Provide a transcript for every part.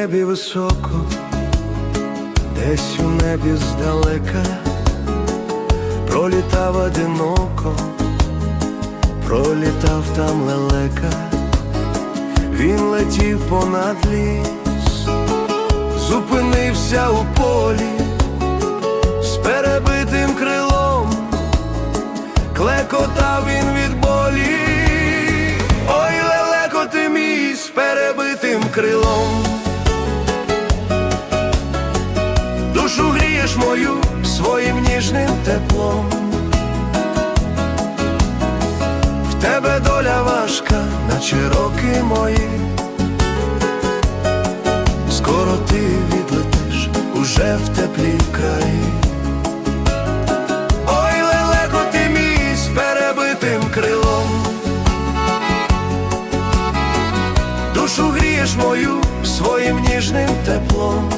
небі високо, десь у небі здалека, пролітав одиноко, пролітав там лелека, він летів понад ліс, зупинився у полі. З перебитим крилом, клекотав він крилом. Душу грієш мою своїм ніжним теплом. В тебе доля важка, наче роки мої. Скоро ти відлетиш уже в теплі краї. Душу мою своїм ніжним теплом.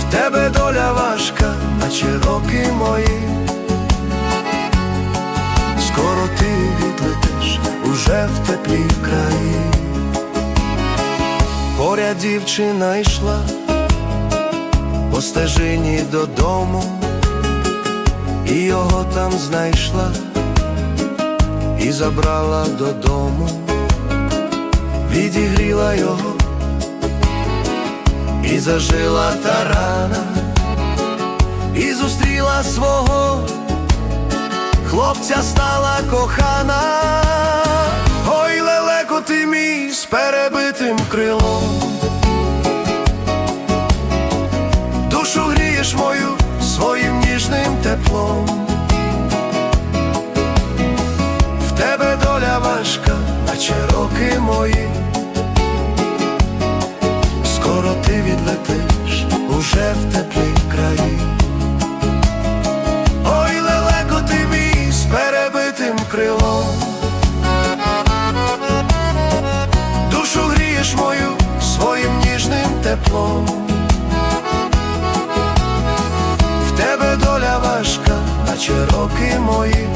В тебе доля важка, наче роки мої. Скоро ти відлетиш уже в теплі краї. Поряд дівчина йшла по стежині додому, і його там знайшла і забрала додому, відігріла його і зажила та рана, і зустріла свого хлопця стала кохана. Ой, лелеко ти мій з перебитим крилом. Душу грієш мою своїм ніжним теплом. Теплом. В тебе доля важка, наче роки мої.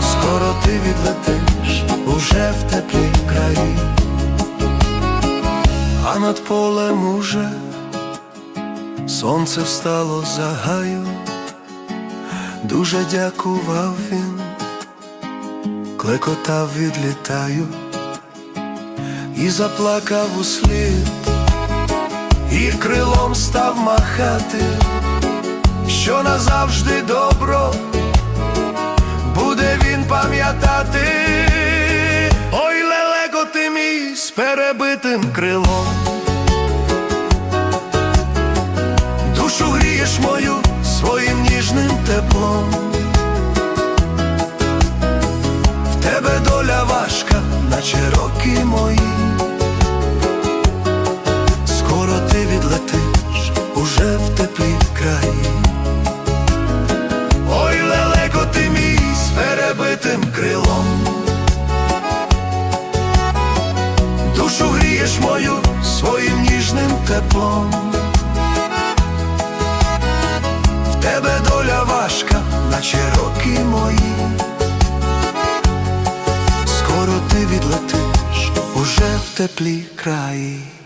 Скоро ти відлетиш уже в теплі краї, а над полем уже сонце встало за гаю, дуже дякував він, клекотав відлітаю і заплакав у слід, і крилом став махати, що назавжди добро буде він пам'ятати. Ой, лелеко ти мій з перебитим крилом. Душу грієш мою своїм ніжним теплом. В тебе доля важка, наче теплом. В тебе доля важка, наче роки мої. Скоро ти відлетиш уже в теплі краї.